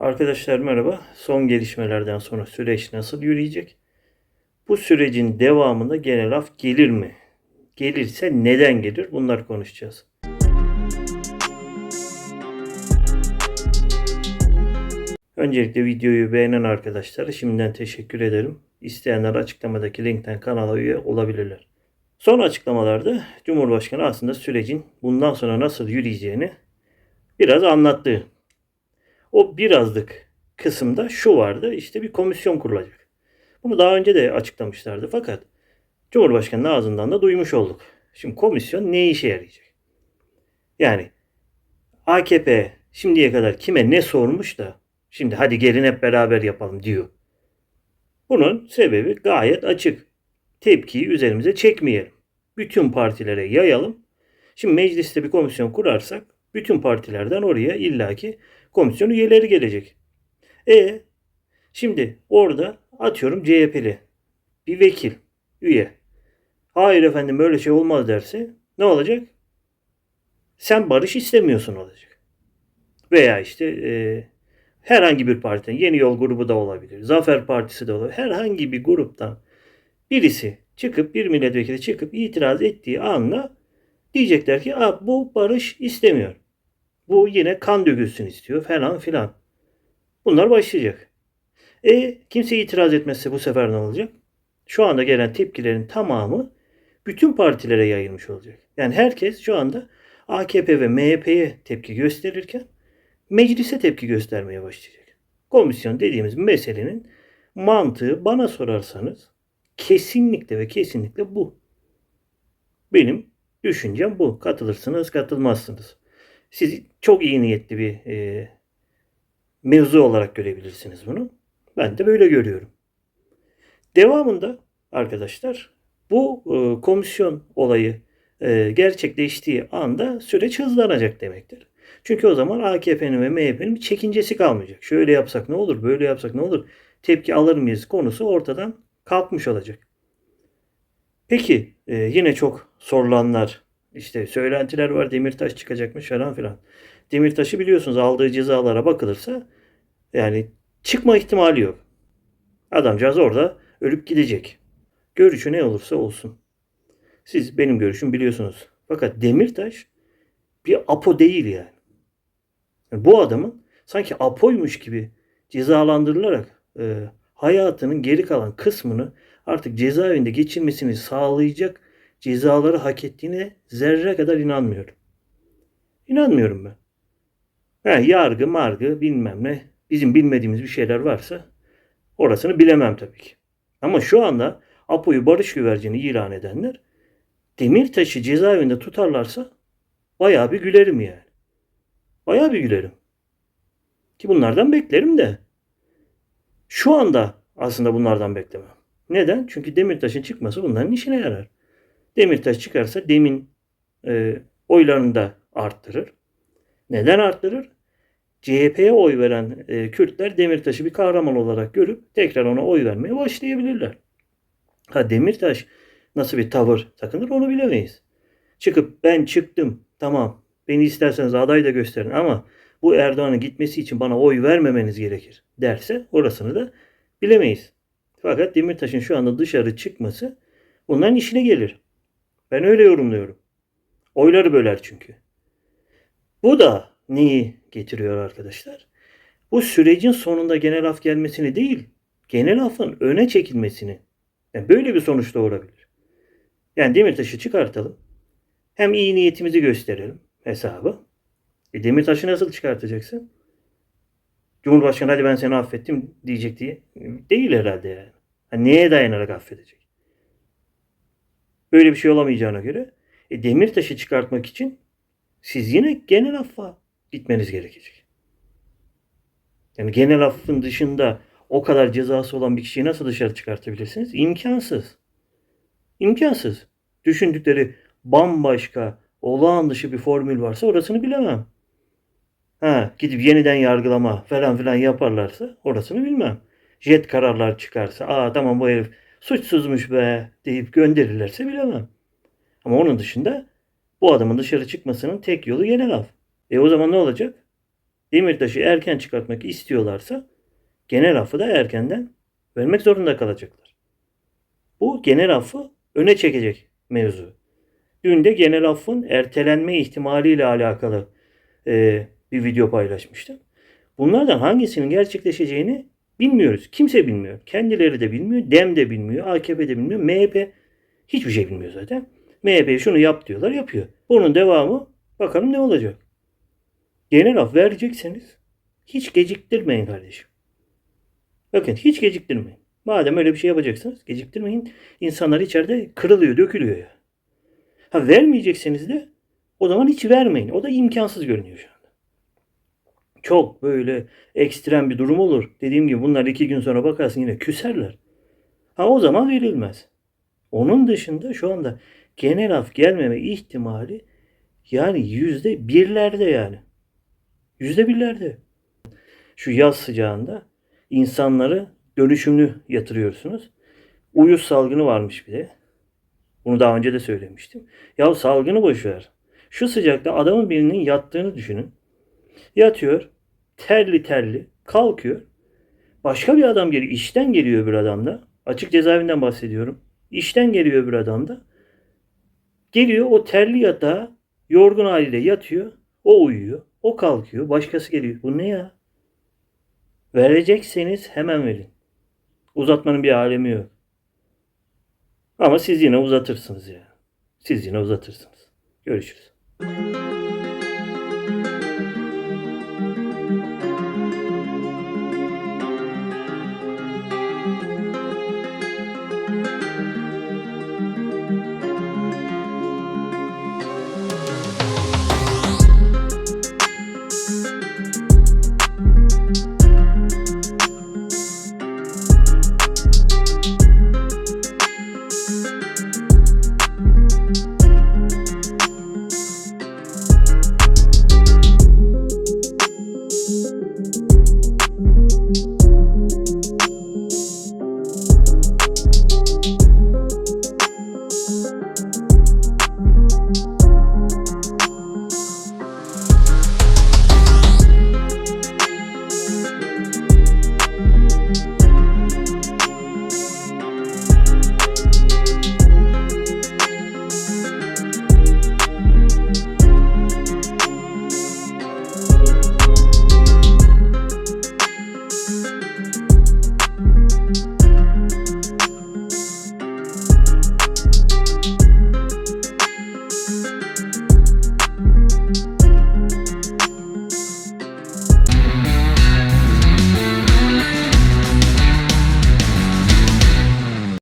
Arkadaşlar merhaba. Son gelişmelerden sonra süreç nasıl yürüyecek? Bu sürecin devamında genel af gelir mi? Gelirse neden gelir? Bunları konuşacağız. Öncelikle videoyu beğenen arkadaşlara şimdiden teşekkür ederim. İsteyenler açıklamadaki linkten kanala üye olabilirler. Son açıklamalarda Cumhurbaşkanı aslında sürecin bundan sonra nasıl yürüyeceğini biraz anlattı. O birazlık kısımda şu vardı. işte bir komisyon kurulacak. Bunu daha önce de açıklamışlardı fakat Cumhurbaşkanı'nın ağzından da duymuş olduk. Şimdi komisyon ne işe yarayacak? Yani AKP şimdiye kadar kime ne sormuş da şimdi hadi gelin hep beraber yapalım diyor. Bunun sebebi gayet açık. Tepkiyi üzerimize çekmeyelim. Bütün partilere yayalım. Şimdi mecliste bir komisyon kurarsak bütün partilerden oraya illaki komisyon üyeleri gelecek. E şimdi orada atıyorum CHP'li bir vekil, üye. Hayır efendim böyle şey olmaz derse ne olacak? Sen barış istemiyorsun olacak. Veya işte e, herhangi bir partinin Yeni Yol grubu da olabilir. Zafer Partisi de olabilir. Herhangi bir gruptan birisi çıkıp bir milletvekili çıkıp itiraz ettiği anda diyecekler ki Aa, bu barış istemiyor. Bu yine kan dökülsün istiyor falan filan. Bunlar başlayacak. E kimse itiraz etmezse bu sefer ne olacak? Şu anda gelen tepkilerin tamamı bütün partilere yayılmış olacak. Yani herkes şu anda AKP ve MHP'ye tepki gösterirken meclise tepki göstermeye başlayacak. Komisyon dediğimiz meselenin mantığı bana sorarsanız kesinlikle ve kesinlikle bu. Benim düşüncem bu. Katılırsınız, katılmazsınız. Siz çok iyi niyetli bir e, mevzu olarak görebilirsiniz bunu. Ben de böyle görüyorum. Devamında arkadaşlar bu e, komisyon olayı e, gerçekleştiği anda süreç hızlanacak demektir. Çünkü o zaman AKP'nin ve MHP'nin bir çekincesi kalmayacak. Şöyle yapsak ne olur, böyle yapsak ne olur, tepki alır mıyız konusu ortadan kalkmış olacak. Peki e, yine çok sorulanlar, işte söylentiler var Demirtaş çıkacakmış falan filan. Demirtaş'ı biliyorsunuz aldığı cezalara bakılırsa yani çıkma ihtimali yok. Adamcağız orada ölüp gidecek. Görüşü ne olursa olsun. Siz benim görüşüm biliyorsunuz. Fakat Demirtaş bir apo değil yani. yani bu adamın sanki apoymuş gibi cezalandırılarak e, hayatının geri kalan kısmını artık cezaevinde geçirmesini sağlayacak cezaları hak ettiğine zerre kadar inanmıyorum. İnanmıyorum ben. Ha, yargı, margı bilmem ne bizim bilmediğimiz bir şeyler varsa orasını bilemem tabii ki. Ama şu anda Apo'yu barış güvercini ilan edenler Demirtaş'ı cezaevinde tutarlarsa bayağı bir gülerim yani. Bayağı bir gülerim. Ki bunlardan beklerim de. Şu anda aslında bunlardan beklemem. Neden? Çünkü Demirtaş'ın çıkması bunların işine yarar. Demirtaş çıkarsa demin e, oylarını da arttırır. Neden arttırır? CHP'ye oy veren e, Kürtler Demirtaş'ı bir kahraman olarak görüp tekrar ona oy vermeye başlayabilirler. Ha Demirtaş nasıl bir tavır takınır onu bilemeyiz. Çıkıp ben çıktım tamam beni isterseniz aday da gösterin ama bu Erdoğan'ın gitmesi için bana oy vermemeniz gerekir derse orasını da bilemeyiz. Fakat Demirtaş'ın şu anda dışarı çıkması bunların işine gelir. Ben öyle yorumluyorum. Oyları böler çünkü. Bu da neyi getiriyor arkadaşlar? Bu sürecin sonunda genel af gelmesini değil, genel afın öne çekilmesini. Yani böyle bir sonuç doğurabilir. Yani Demirtaş'ı çıkartalım. Hem iyi niyetimizi gösterelim hesabı. E Demirtaş'ı nasıl çıkartacaksın? Cumhurbaşkanı hadi ben seni affettim diyecek diye. Değil herhalde yani. yani neye dayanarak affedecek? Böyle bir şey olamayacağına göre e, Demirtaş'ı çıkartmak için siz yine genel affa gitmeniz gerekecek. Yani genel affın dışında o kadar cezası olan bir kişiyi nasıl dışarı çıkartabilirsiniz? İmkansız. İmkansız. Düşündükleri bambaşka, olağan dışı bir formül varsa orasını bilemem. Ha, gidip yeniden yargılama falan filan yaparlarsa orasını bilmem. Jet kararlar çıkarsa, aa tamam bu herif suçsuzmuş be deyip gönderirlerse bilemem. Ama onun dışında bu adamın dışarı çıkmasının tek yolu genel. E o zaman ne olacak? Demirtaş'ı erken çıkartmak istiyorlarsa genel affı da erkenden vermek zorunda kalacaklar. Bu genel affı öne çekecek mevzu. Dün de genel affın ertelenme ihtimaliyle alakalı e, bir video paylaşmıştım. Bunlardan hangisinin gerçekleşeceğini bilmiyoruz. Kimse bilmiyor. Kendileri de bilmiyor. DEM de bilmiyor. AKP de bilmiyor. MHP hiçbir şey bilmiyor zaten. MHP şunu yap diyorlar yapıyor. Bunun devamı bakalım ne olacak. Genel af verecekseniz hiç geciktirmeyin kardeşim. Bakın hiç geciktirmeyin. Madem öyle bir şey yapacaksınız geciktirmeyin. İnsanlar içeride kırılıyor, dökülüyor ya. Ha vermeyecekseniz de o zaman hiç vermeyin. O da imkansız görünüyor şu anda. Çok böyle ekstrem bir durum olur. Dediğim gibi bunlar iki gün sonra bakarsın yine küserler. Ha o zaman verilmez. Onun dışında şu anda genel af gelmeme ihtimali yani yüzde birlerde yani. Yüzde birlerde. Şu yaz sıcağında insanları dönüşümlü yatırıyorsunuz. Uyuz salgını varmış bir de. Bunu daha önce de söylemiştim. Ya salgını boş ver. Şu sıcakta adamın birinin yattığını düşünün. Yatıyor. Terli terli. Kalkıyor. Başka bir adam geliyor. işten geliyor bir adam da. Açık cezaevinden bahsediyorum. İşten geliyor bir adam da. Geliyor o terli yatağa yorgun haliyle yatıyor. O uyuyor. O kalkıyor. Başkası geliyor. Bu ne ya? Verecekseniz hemen verin. Uzatmanın bir alemi yok. Ama siz yine uzatırsınız ya. Siz yine uzatırsınız. Görüşürüz.